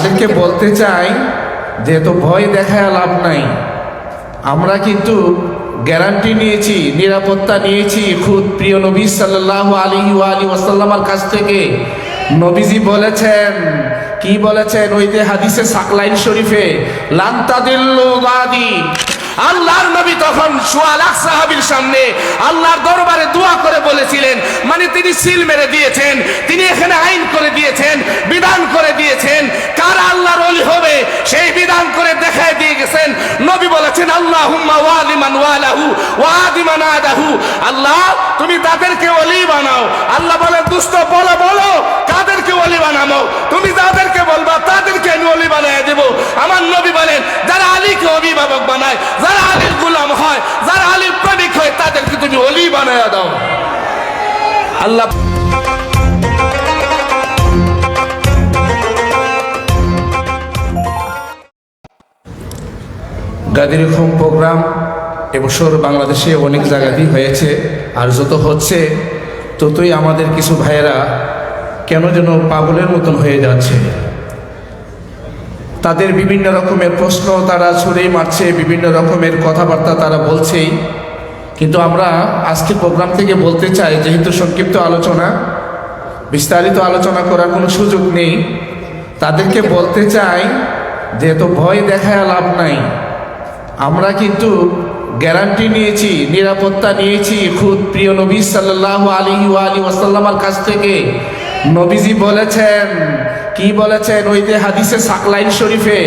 তাদেরকে বলতে চাই যে তো ভয় দেখায় লাভ নাই। আমরা কিন্তু গ্যারান্টি নিয়েছি, নিরাপত্তা নিয়েছি। খুদ প্রিয় নবী সাল্লাহ আলী আলী ওয়াসাল্লামার কাছ থেকে। নবীজি বলেছেন, কি বলেছেন? ওই যে হাদিসে সাকলাইন শরীফে লান্তাদিল্লু বাদি। আল্লাহর নবী তখন সোয়া লাখ সাহাবীর সামনে আল্লাহর দরবারে দোয়া করে বলেছিলেন মানে তিনি সিল মেরে দিয়েছেন, তিনি এখানে আইন করে দিয়েছেন, বিধান করে দিয়েছেন, কারা আল্লাহর অলি হবে সেই বিধান করে দেখায় দিয়ে গেছেন। নবী বলেছেন আল্লাহ হুম্মা ওয়ালিমান ওয়ালাহু ওয়াদিমান আদাহু। আল্লাহ, তুমি তাদেরকে অলি বানাও। আল্লাহ বলেন, দুষ্ট, বলো বলো কাদেরকে অলি বানাবো। তুমি যাদেরকে বলবা, তাদেরকে আমি অলি বানায় দেব। আমার নবী বলেন, যারা আলীকে অভিভাবক বানায়, যারা আলীর গুলাম হয়, যারা আলীর প্রেমিক হয়, তাদেরকে তুমি অলি বানায় দাও। আল্লাহ গাদির হোম প্রোগ্রাম এবছর বাংলাদেশে অনেক জায়গাতেই হয়েছে। আর যত হচ্ছে, ততই আমাদের কিছু ভাইয়েরা কেন যেন পাগলের মতন হয়ে যাচ্ছে। তাদের বিভিন্ন রকমের প্রশ্ন তারা ছড়িয়ে মারছে, বিভিন্ন রকমের কথাবার্তা তারা বলছেই। কিন্তু আমরা আজকে প্রোগ্রাম থেকে বলতে চাই, যেহেতু সংক্ষিপ্ত আলোচনা, বিস্তারিত আলোচনা করার কোনো সুযোগ নেই, তাদেরকে বলতে চাই যে তো ভয় দেখায় লাভ নাই। আমরা কিন্তু গ্যারান্টি নিয়েছি, নিরাপত্তা নিয়েছি, খুদ প্রিয় নবী সাল্লাহ আলী আলী ওয়াসাল্লামার কাছ থেকে নবীজি বলেছেন, কি বলেছেন? ওই যে হাদিসে সাকলাইন শরীফে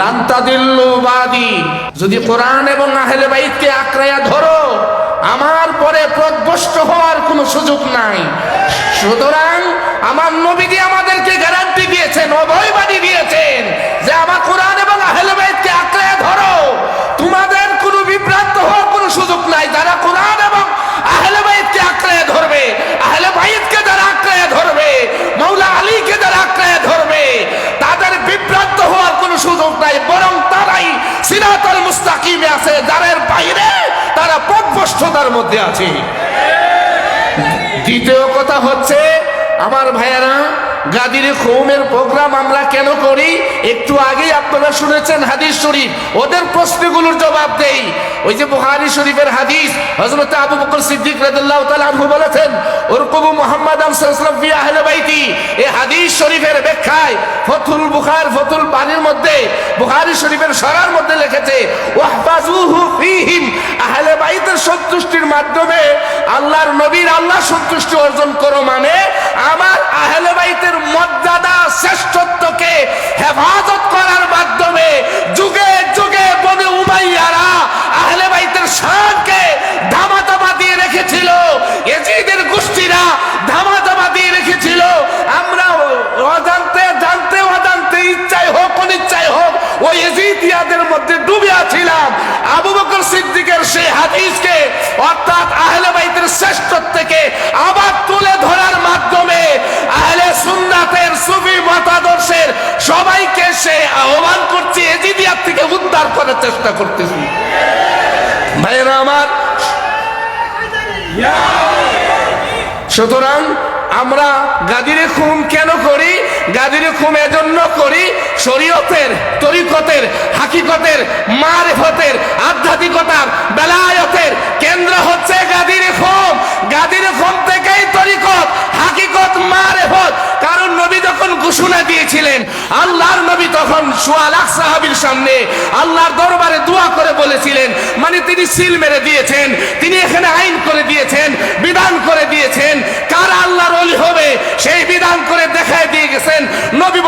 লান্তাদিল্লু বাদি যদি কোরআন এবং আহলে বাইতকে আঁকড়াইয়া ধরো, আমার পরে প্রদবষ্ট হওয়ার কোনো সুযোগ নাই। সুতরাং আমার নবীজি আমাদেরকে গ্যারান্টি দিয়েছেন অভয়বাণী দিয়েছেন। সিরাতাল আছে যাদের বাইরে তারা পথভ্রষ্টতার মধ্যে আছে। দ্বিতীয় কথা হচ্ছে আমার ভাইয়েরা গাদিরে খৌমের প্রোগ্রাম আমরা কেন করি? একটু আগেই আপনারা শুনেছেন হাদিস শরীফ। ওদের প্রশ্নগুলোর জবাব দেই। ওই যে বুহারি শরীফের হাদিস, হযরত আবু বকর সিদ্দিক রাদিয়াল্লাহু তাআলা আনহু বলেছেন ওরকবু মুহাম্মদ সাল্লাল্লাহু ফি আহলে বাইতি। এই হাদিস শরীফের ব্যাখ্যায় ফতুল বুখার, ফতুল বাণীর মধ্যে, বুখারী শরীফের সরার মধ্যে লিখেছে ওয়াহফাজুহু ফীহিম আহলে বাইতের সন্তুষ্টির মাধ্যমে আল্লাহর নবীর আল্লাহ সন্তুষ্টি অর্জন করো মানে আমার আহলে বাইতের মর্যাদা শ্রেষ্ঠত্বকে হেফাজত করার মাধ্যমে যুগে যুগে বনে উমাইয়ারা আহলে বাইতের শানকে ধামাধামা দিয়ে রেখেছিল। এজিদের গোষ্ঠীরা ধামাধামা দিয়ে রেখেছিল। আমরা অজান্তে, জানতে অজান্তে ইচ্ছায় হোক, অনিচ্ছায় হোক, ওই এজিদিয়াদের মধ্যে ডুবে আছিলাম আবু বকর সিদ্দিকের সেই হাদিসকে, অর্থাৎ আহলে বাইতের শ্রেষ্ঠত্বকে আবার তুলে ধরার মাধ্যমে আহলে সুন্নাতের সুফি মতাদর্শের সবাইকে সে আহ্বান করছে, এজিদিয়ার থেকে উদ্ধার করার চেষ্টা করতেছি। ভাইয়েরা আমার, সুতরাং আমরা গাদিরে খুন কেন করি? গাদিরে খুন এজন্য করি শরীয়তের, তরিকতের, হাকিকতের, মারেফতের, আধ্যাত্মিকতার, বেলায়তের কেন্দ্র হচ্ছে গাদিরে খুন। গাদিরে খুন থেকেই তরিকত, হাকিকত, মারেফত। কারণ নবী যখন ঘোষণা দিয়েছিলেন, আল্লাহর নবী তখন সোয়া লাখ সাহাবীর সামনে আল্লাহর দরবারে দোয়া করে বলেছিলেন। মানে তিনি সিল মেরে দিয়েছেন, তিনি এখানে আইন করে দিয়েছেন, বিধান করে দিয়েছেন কারা আল্লাহর অলি হবে সেই বিধান করে দেখায় দিয়ে গেছেন নবী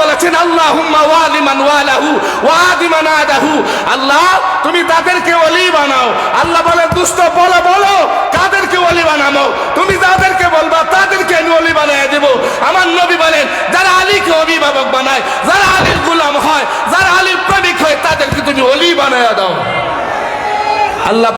তুমি তাদেরকে বলবা, তাদেরকে আমি অলি বানায় দেব। আমার নবী বলেন, যারা আলীকে অভিভাবক বানায়, যারা আলীর গুলাম হয়, যারা আলীর প্রেমিক হয়, তাদেরকে তুমি অলি বানায় দাও। আল্লাহ